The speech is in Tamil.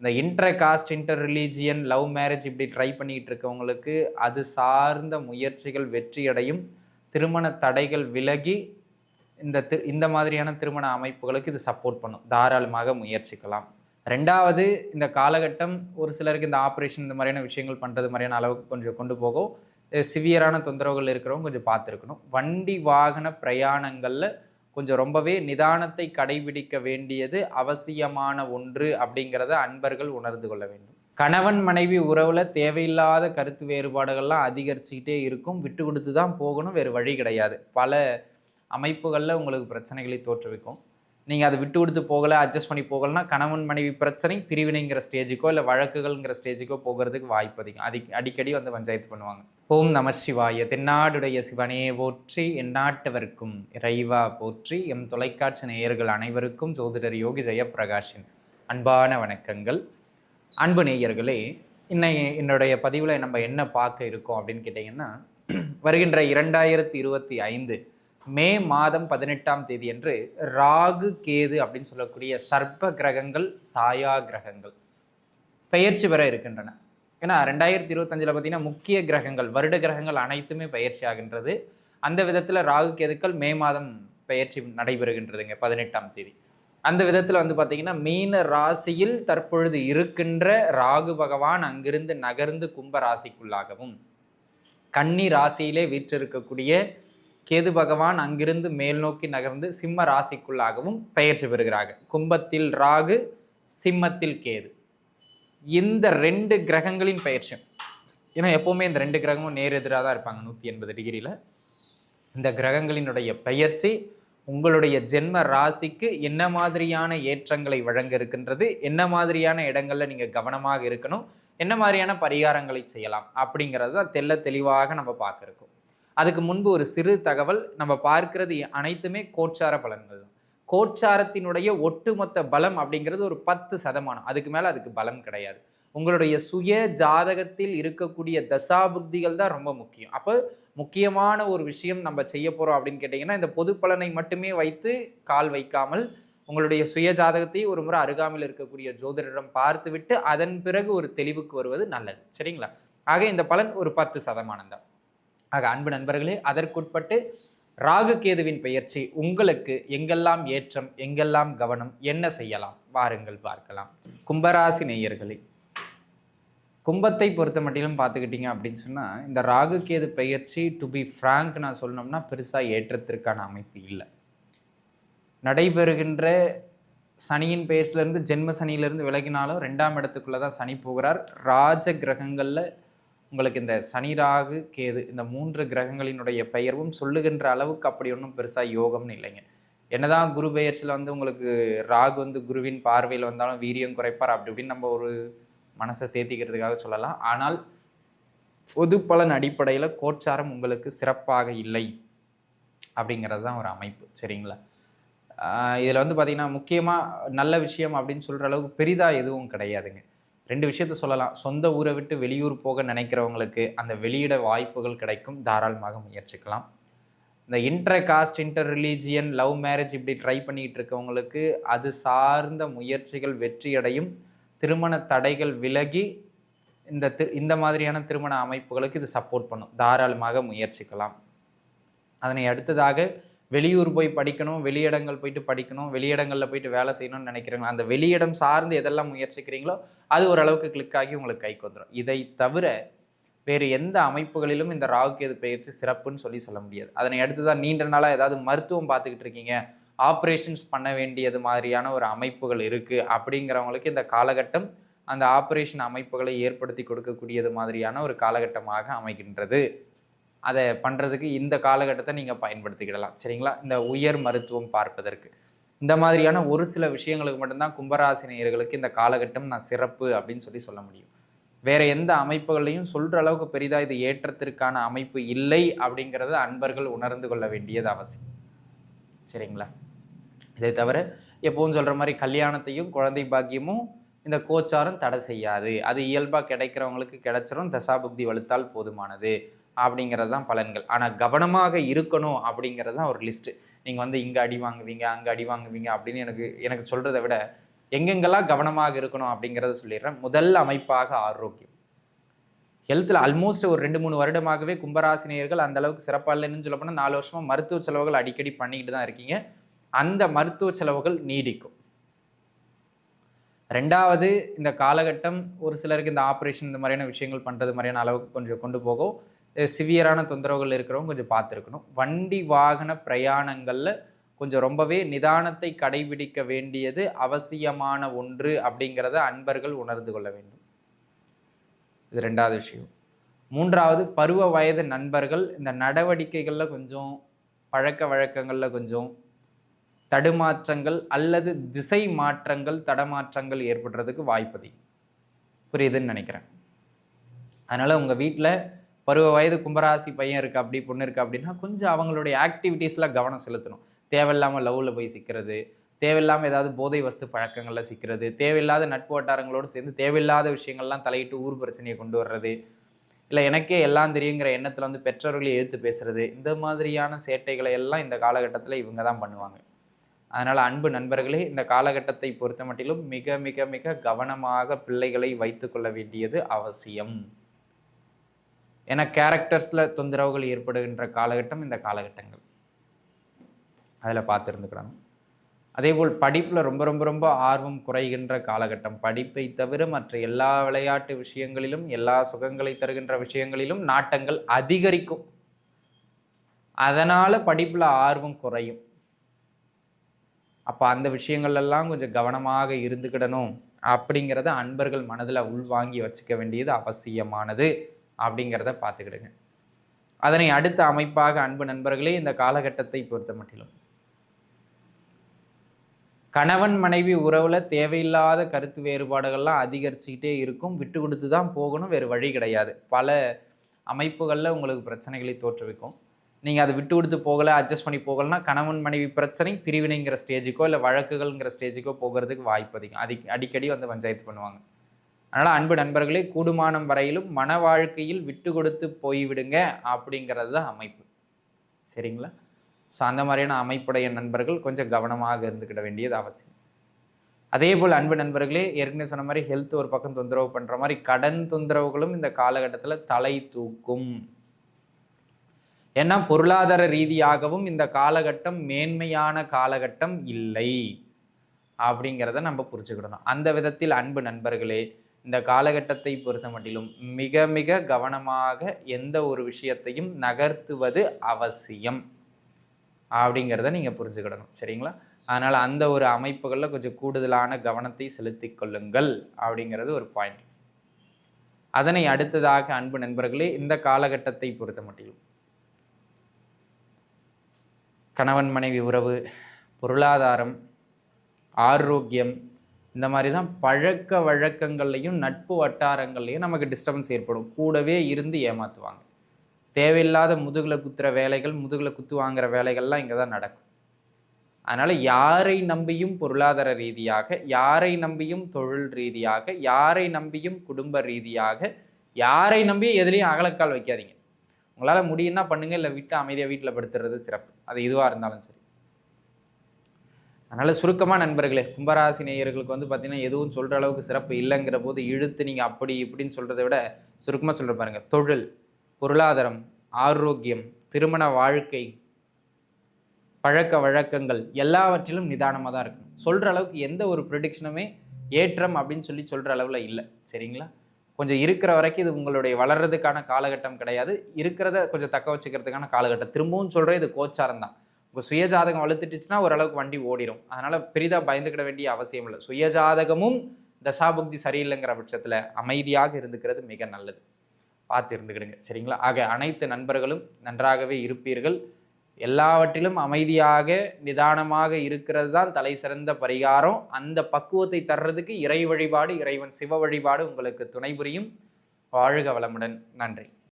இந்த inter caste inter religion love marriage இப்படி ட்ரை பண்ணிகிட்டு இருக்கவங்களுக்கு அது சார்ந்த முயற்சிகள் வெற்றியடையும். திருமண தடைகள் விலகி இந்த தி இந்த மாதிரியான திருமண அமைப்புகளுக்கு இது சப்போர்ட் பண்ணும். தாராளமாக முயற்சிக்கலாம். ரெண்டாவது இந்த காலகட்டம் ஒரு சிலருக்கு இந்த ஆப்ரேஷன் இந்த மாதிரியான விஷயங்கள் பண்ணுறது மாதிரியான அளவுக்கு கொஞ்சம் கொண்டு போகும். சிவியரான தொந்தரவுகள் இருக்கிறவங்க கொஞ்சம் பார்த்துருக்கணும். வண்டி வாகன பிரயாணங்களில் கொஞ்சம் ரொம்பவே நிதானத்தை கடைபிடிக்க வேண்டியது அவசியமான ஒன்று அப்படிங்கிறத அன்பர்கள் உணர்ந்து கொள்ள வேண்டும். கணவன் மனைவி உறவுல தேவையில்லாத கருத்து வேறுபாடுகள்லாம் அதிகரிச்சுக்கிட்டே இருக்கும். விட்டு கொடுத்து தான் போகணும். வேறு வழி கிடையாது. பல அமைப்புகளில் உங்களுக்கு பிரச்சனைகளை தோற்றுவிக்கும். நீங்கள் அதை விட்டு கொடுத்து போகலை அட்ஜஸ்ட் பண்ணி போகலைன்னா கணவன் மனைவி பிரச்சனை பிரிவினைங்கிற ஸ்டேஜுக்கோ இல்லை வழக்குகள்ங்கிற ஸ்டேஜுக்கோ போகிறதுக்கு வாய்ப்பு அதிகம். அடி அடிக்கடி வந்து பஞ்சாயத்து பண்ணுவாங்க. ஓம் நம சிவாய தென்னாடுடைய சிவனே போற்றி எந்நாட்டவர்க்கும் இறைவா போற்றி எம் தொலைக்காட்சி நேயர்கள் அனைவருக்கும் ஜோதிடர் யோகி ஜெயப்பிரகாஷின் அன்பான வணக்கங்கள். அன்பு நேயர்களே இன்னை என்னுடைய பதிவில் நம்ம என்ன பார்க்க இருக்கோம் அப்படின்னு கேட்டிங்கன்னா வருகின்ற இரண்டாயிரத்தி இருபத்தி ஐந்து மே மாதம் பதினெட்டாம் தேதி அன்று ராகு கேது அப்படின்னு சொல்லக்கூடிய சர்ப்ப கிரகங்கள் சாயா கிரகங்கள் பெயர்ச்சி பெற இருக்கின்றன. ஏன்னா ரெண்டாயிரத்தி இருபத்தஞ்சில் பார்த்தீங்கன்னா முக்கிய கிரகங்கள் வருட கிரகங்கள் அனைத்துமே பயிற்சி ஆகின்றது. அந்த விதத்தில் ராகு கேதுக்கள் மே மாதம் பயிற்சி நடைபெறுகின்றதுங்க பதினெட்டாம் தேதி. அந்த விதத்தில் வந்து பார்த்தீங்கன்னா மீன ராசியில் தற்பொழுது இருக்கின்ற ராகு பகவான் அங்கிருந்து நகர்ந்து கும்ப ராசிக்குள்ளாகவும் கன்னி ராசியிலே வீற்றிருக்கக்கூடிய கேது பகவான் அங்கிருந்து மேல் நோக்கி நகர்ந்து சிம்ம ராசிக்குள்ளாகவும் பெயர்ச்சி பெறுகிறாங்க கும்பத்தில் ராகு சிம்மத்தில் கேது. இந்த ரெண்டு கிரகங்களின் பயிற்சி ஏன்னா எப்போவுமே இந்த ரெண்டு கிரகமும் நேர் எதிராக தான் இருப்பாங்க நூற்றி எண்பது டிகிரியில். இந்த கிரகங்களினுடைய பயிற்சி உங்களுடைய ஜென்ம ராசிக்கு என்ன மாதிரியான ஏற்றங்களை வழங்க இருக்கின்றது என்ன மாதிரியான இடங்களில் நீங்கள் கவனமாக இருக்கணும் என்ன மாதிரியான பரிகாரங்களை செய்யலாம் அப்படிங்கிறது தான் தெல்ல தெளிவாக நம்ம பார்க்குறோம் அதுக்கு முன்பு ஒரு சிறு தகவல் நம்ம பார்க்கிறது அனைத்துமே கோச்சார பலன்கள் தான். கோச்சாரத்தினுடைய ஒட்டுமொத்த பலம் அப்படிங்கிறது ஒரு பத்து சதமானம். அதுக்கு மேலே அதுக்கு பலம் கிடையாது. உங்களுடைய சுய ஜாதகத்தில் இருக்கக்கூடிய தசாபுக்திகள் தான் ரொம்ப முக்கியம். அப்போ முக்கியமான ஒரு விஷயம் நம்ம செய்ய போகிறோம் அப்படின்னு கேட்டிங்கன்னா இந்த பொது பலனை மட்டுமே வைத்து கால் வைக்காமல் உங்களுடைய சுய ஜாதகத்தை ஒரு முறை அருகாமையில் இருக்கக்கூடிய ஜோதிடரிடம் பார்த்துவிட்டு அதன் பிறகு ஒரு தெளிவுக்கு வருவது நல்லது. சரிங்களா? ஆக இந்த பலன் ஒரு பத்து சதமானம் தான். ஆக அன்பு நண்பர்களே அதற்குட்பட்டு ராகு கேதுவின் பெயர்ச்சி உங்களுக்கு எங்கெல்லாம் ஏற்றம் எங்கெல்லாம் கவனம் என்ன செய்யலாம்? வாருங்கள் பார்க்கலாம். கும்பராசி நேயர்களே கும்பத்தை பொறுத்த மட்டிலும் பார்த்துக்கிட்டிங்க அப்படின்னு சொன்னால் இந்த ராகு கேது பெயர்ச்சி டு பி ஃப்ராங்க் நான் சொல்லணும்னா பெருசாக ஏற்றத்திற்கான அமைப்பு இல்லை. நடைபெறுகின்ற சனியின் பெயர்ச்சிலேருந்து ஜென்ம சனியிலேருந்து விலகினாலும் ரெண்டாம் இடத்துக்குள்ளே தான் சனி போகிறார். ராஜ கிரகங்களில் உங்களுக்கு இந்த சனி ராகு கேது இந்த மூன்று கிரகங்களினுடைய பெயர்வும் சொல்லுகின்ற அளவுக்கு அப்படி ஒன்றும் பெருசாக யோகம்னு இல்லைங்க. என்னதான் குரு பெயர்ச்சியில் வந்து உங்களுக்கு ராகு வந்து குருவின் பார்வையில் வந்தாலும் வீரியம் குறைப்பார் அப்படி இப்படின்னு நம்ம ஒரு மனசை தேத்திக்கிறதுக்காக சொல்லலாம். ஆனால் பொது பலன் அடிப்படையில் கோச்சாரம் உங்களுக்கு சிறப்பாக இல்லை அப்படிங்கிறது தான் ஒரு அமைப்பு. சரிங்களா? இதில் வந்து பார்த்திங்கன்னா முக்கியமாக நல்ல விஷயம் அப்படின்னு சொல்கிற அளவுக்கு பெரிதாக எதுவும் கிடையாதுங்க. ரெண்டு விஷயத்த சொல்லலாம். சொந்த ஊரை விட்டு வெளியூர் போக நினைக்கிறவங்களுக்கு அந்த வெளியிட வாய்ப்புகள் கிடைக்கும். தாராளமாக முயற்சிக்கலாம். இந்த inter caste inter religion love marriage இப்படி ட்ரை பண்ணிக்கிட்டு இருக்கவங்களுக்கு அது சார்ந்த முயற்சிகள் வெற்றியடையும். திருமண தடைகள் விலகி இந்த தி இந்த மாதிரியான திருமண அமைப்புகளுக்கு இது சப்போர்ட் பண்ணும். தாராளமாக முயற்சிக்கலாம். அதனை அடுத்ததாக வெளியூர் போய் படிக்கணும் வெளியிடங்கள் போயிட்டு படிக்கணும் வெளியிடங்களில் போயிட்டு வேலை செய்யணும்னு நினைக்கிறீங்க அந்த வெளியிடம் சார்ந்து எதெல்லாம் முயற்சிக்கிறீங்களோ அது ஓரளவுக்கு கிளிக் ஆகி உங்களுக்கு கைக்கு வந்துடும் இதை தவிர வேறு எந்த அமைப்புகளிலும் இந்த ராகுகேது பயிற்சி சிறப்புன்னு சொல்லி சொல்ல முடியாது. அதனை அடுத்து தான் நீண்ட நாளாக ஏதாவது மருத்துவம் பார்த்துக்கிட்டு இருக்கீங்க. ஆப்ரேஷன்ஸ் பண்ண வேண்டியது மாதிரியான ஒரு அமைப்புகள் இருக்குது அப்படிங்கிறவங்களுக்கு இந்த காலகட்டம் அந்த ஆப்ரேஷன் அமைப்புகளை ஏற்படுத்தி கொடுக்கக்கூடியது மாதிரியான ஒரு காலகட்டமாக அமைகின்றது. அதை பண்ணுறதுக்கு இந்த காலகட்டத்தை நீங்கள் பயன்படுத்திக்கிடலாம். சரிங்களா? இந்த உயர் மருத்துவம் பார்ப்பதற்கு. இந்த மாதிரியான ஒரு சில விஷயங்களுக்கு மட்டும்தான் கும்பராசினியர்களுக்கு இந்த காலகட்டம் நான் சிறப்பு அப்படின்னு சொல்லி சொல்ல முடியும். வேற எந்த அமைப்புகளையும் சொல்கிற அளவுக்கு பெரிதாக இது ஏற்றத்திற்கான அமைப்பு இல்லை அப்படிங்கிறத அன்பர்கள் உணர்ந்து கொள்ள வேண்டியது அவசியம். சரிங்களா? இதை தவிர எப்பவும் சொல்கிற மாதிரி கல்யாணத்தையும் குழந்தை பாக்கியமும் இந்த கோச்சாரம் தடை செய்யாது. அது இயல்பாக கிடைக்கிறவங்களுக்கு கிடைச்சிரும் தசாபுக்தி வலுத்தால் போதுமானது. அப்படிங்கிறது தான் பலன்கள். ஆனால் கவனமாக இருக்கணும் அப்படிங்கிறது தான் ஒரு லிஸ்ட்டு நீங்கள் வந்து இங்கே அடி வாங்குவீங்க அங்கே அடி வாங்குவீங்க அப்படின்னு எனக்கு எனக்கு சொல்கிறத விட எங்கெங்கெல்லாம் கவனமாக இருக்கணும் அப்படிங்கிறத சொல்லிடுறேன். முதல் அமைப்பாக ஆரோக்கியம். ஹெல்த்தில் ஆல்மோஸ்ட் ஒரு ரெண்டு மூணு வருடமாகவே கும்பராசினியர்கள் அந்தளவுக்கு சிறப்பாக இல்லைன்னு சொல்ல போனால் நாலு வருஷமாக மருத்துவ செலவுகள் அடிக்கடி பண்ணிக்கிட்டு தான் இருக்கீங்க. அந்த மருத்துவ செலவுகள் நீடிக்கும். ரெண்டாவது இந்த காலகட்டம் ஒரு சிலருக்கு இந்த ஆப்ரேஷன் இந்த மாதிரியான விஷயங்கள் பண்ணுறது மாதிரியான அளவுக்கு கொஞ்சம் கொண்டு போகும். சிவியரான தொந்தரவுகள் இருக்கிறவங்க கொஞ்சம் பார்த்துருக்கணும். வண்டி வாகன பிரயாணங்களில் கொஞ்சம் ரொம்பவே நிதானத்தை கடைபிடிக்க வேண்டியது அவசியமான ஒன்று அப்படிங்கிறத அன்பர்கள் உணர்ந்து கொள்ள வேண்டும். இது ரெண்டாவது விஷயம். மூன்றாவது பருவ வயது நண்பர்கள் இந்த நடவடிக்கைகளில் கொஞ்சம் பழக்க வழக்கங்களில் கொஞ்சம் தடுமாற்றங்கள் அல்லது திசை மாற்றங்கள் தடமாற்றங்கள் ஏற்படுறதுக்கு வாய்ப்பதி புரியுதுன்னு நினைக்கிறேன். அதனால் உங்கள் வீட்டில் பருவ வயது கும்பராசி பையன் இருக்கா அப்படி பொண்ணு இருக்கா அப்படின்னா கொஞ்சம் அவங்களுடைய ஆக்டிவிட்டீஸில் கவனம் செலுத்தணும். தேவையில்லாமல் லவ்வில் போய் சிக்கிறது தேவையில்லாமல் ஏதாவது போதை வஸ்து பழக்கங்களில் சிக்கிறது தேவையில்லாத நட்பு வட்டாரங்களோடு சேர்ந்து தேவையில்லாத விஷயங்கள்லாம் தலையிட்டு ஊர் பிரச்சனையை கொண்டு வர்றது இல்லை எனக்கே எல்லாம் தெரியுங்கிற எண்ணத்தில் வந்து பெற்றோர்களை எதிர்த்து பேசுறது இந்த மாதிரியான சேட்டைகளை எல்லாம் இந்த காலகட்டத்தில் இவங்க தான் பண்ணுவாங்க. அதனால் அன்பு நண்பர்களே இந்த காலகட்டத்தை பொறுத்த மட்டிலும் மிக மிக மிக கவனமாக பிள்ளைகளை வைத்துக்கொள்ள வேண்டியது அவசியம். ஏன்னா கேரக்டர்ஸில் தொந்தரவுகள் ஏற்படுகின்ற காலகட்டம் இந்த காலகட்டங்கள். அதில் பார்த்துருந்துக்கிறாங்க அதேபோல் படிப்பில் ரொம்ப ரொம்ப ரொம்ப ஆர்வம் குறைகின்ற காலகட்டம். படிப்பை தவிர மற்ற எல்லா விளையாட்டு விஷயங்களிலும் எல்லா சுகங்களை தருகின்ற விஷயங்களிலும் நாட்டங்கள் அதிகரிக்கும். அதனால் படிப்பில் ஆர்வம் குறையும். அப்போ அந்த விஷயங்கள்லாம் கொஞ்சம் கவனமாக இருந்துக்கிடணும். அப்படிங்கிறத அன்பர்கள் மனதில் உள்வாங்கி வச்சுக்க வேண்டியது அவசியமானது. அப்படிங்கிறத பார்த்துக்கிடுங்க. அதனை அடுத்த அமைப்பாக அன்பு நண்பர்களே இந்த காலகட்டத்தை பொறுத்த மட்டிலும் கணவன் மனைவி உறவில் தேவையில்லாத கருத்து வேறுபாடுகள்லாம் அதிகரிச்சுக்கிட்டே இருக்கும். விட்டு கொடுத்து தான் போகணும் வேறு வழி கிடையாது. பல அமைப்புகளில் உங்களுக்கு பிரச்சனைகளை தோற்றுவிக்கும். நீங்கள் அதை விட்டு கொடுத்து போகலை அட்ஜஸ்ட் பண்ணி போகலைன்னா கணவன் மனைவி பிரச்சனை பிரிவினைங்கிற ஸ்டேஜுக்கோ இல்லை வழக்குகள்ங்கிற ஸ்டேஜுக்கோ போகிறதுக்கு வாய்ப்பு அதிகம். அதி அடிக்கடி வந்து பஞ்சாயத்து பண்ணுவாங்க. அதனால் அன்பு நண்பர்களே கூடுமானம் வரையிலும் மன வாழ்க்கையில் விட்டு கொடுத்து போய்விடுங்க அப்படிங்கிறது தான் அமைப்பு. சரிங்களா? ஸோ அந்த மாதிரியான அமைப்புடைய நண்பர்கள் கொஞ்சம் கவனமாக இருந்துக்கிட வேண்டியது அவசியம். அதே போல் அன்பு நண்பர்களே ஏற்கனவே சொன்ன மாதிரி ஹெல்த் ஒரு பக்கம் தொந்தரவு பண்ணுற மாதிரி கடன் தொந்தரவுகளும் இந்த காலகட்டத்தில் தலை தூக்கும். ஏன்னா பொருளாதார ரீதியாகவும் இந்த காலகட்டம் மேன்மையான காலகட்டம் இல்லை. அப்படிங்கிறத நம்ம புரிஞ்சுக்கிடணும். அந்த விதத்தில் அன்பு நண்பர்களே இந்த காலகட்டத்தை பொறுத்த மட்டிலும் மிக மிக கவனமாக எந்த ஒரு விஷயத்தையும் நகர்த்துவது அவசியம் அப்படிங்கிறத நீங்கள் புரிஞ்சுக்கிடணும். சரிங்களா? அதனால் அந்த ஒரு அமைப்புகளில் கொஞ்சம் கூடுதலான கவனத்தை செலுத்தி கொள்ளுங்கள் அப்படிங்கிறது ஒரு பாயிண்ட் அதனை அடுத்ததாக அன்பு நண்பர்களே இந்த காலகட்டத்தை பொறுத்த மட்டிலும் கணவன் மனைவி உறவு பொருளாதாரம் ஆரோக்கியம் இந்த மாதிரி தான் பழக்க வழக்கங்கள்லையும் நட்பு வட்டாரங்கள்லையும் நமக்கு டிஸ்டர்பன்ஸ் ஏற்படும். கூடவே இருந்து ஏமாற்றுவாங்க தேவையில்லாத முதுகில் குத்துற வேலைகள் முதுகில் குத்து வாங்குற வேலைகள்லாம் இங்கே தான் நடக்கும். அதனால் யாரை நம்பியும் பொருளாதார ரீதியாக யாரை நம்பியும் தொழில் ரீதியாக யாரை நம்பியும் குடும்ப ரீதியாக யாரை நம்பியும் எதிலையும் அகலக்கால் வைக்காதீங்க. உங்களால் முடியும்னா பண்ணுங்க இல்லை விட்டு அமைதியாக வீட்டில் படுத்துறது சிறப்பு. அது இதுவாக இருந்தாலும் சரி. அதனால் சுருக்கமாக நண்பர்களே கும்பராசி நேயர்களுக்கு வந்து பார்த்தீங்கன்னா எதுவும் சொல்கிற அளவுக்கு சிறப்பு இல்லைங்கிற போது இழுத்து நீங்கள் அப்படி இப்படின்னு சொல்கிறத விட சுருக்கமாக சொல்கிற பாருங்கள் தொழில் பொருளாதாரம் ஆரோக்கியம் திருமண வாழ்க்கை பழக்க வழக்கங்கள் எல்லாவற்றிலும் நிதானமாக தான் இருக்கணும். சொல்கிற அளவுக்கு எந்த ஒரு ப்ரிடிக்ஷனுமே ஏற்றம் அப்படின்னு சொல்லி சொல்கிற அளவில் இல்லை. சரிங்களா? கொஞ்சம் இருக்கிற வரைக்கும் இது உங்களுடைய வளர்றதுக்கான காலகட்டம் கிடையாது. இருக்கிறத கொஞ்சம் தக்க வச்சுக்கிறதுக்கான காலகட்டம். திரும்பவும் சொல்கிறேன் இது கோச்சாரம் தான். இப்போ சுயஜாதகம் வலுத்துட்டுச்சுன்னா ஓரளவுக்கு வண்டி ஓடிடும் அதனால் பெரிதாக பயந்துக்கிட வேண்டிய அவசியம் இல்லை. சுயஜாதகமும் தசாபுக்தி சரியில்லைங்கிற பட்சத்தில் அமைதியாக இருந்துக்கிறது மிக நல்லது. பார்த்து இருந்துக்கிடுங்க. சரிங்களா? ஆக அனைத்து நண்பர்களும் நன்றாகவே இருப்பீர்கள். எல்லாவற்றிலும் அமைதியாக நிதானமாக இருக்கிறது தான் தலை சிறந்த பரிகாரம். அந்த பக்குவத்தை தர்றதுக்கு இறை வழிபாடு இறைவன் சிவ வழிபாடு உங்களுக்கு துணை புரியும். வாழ்க வளமுடன். நன்றி.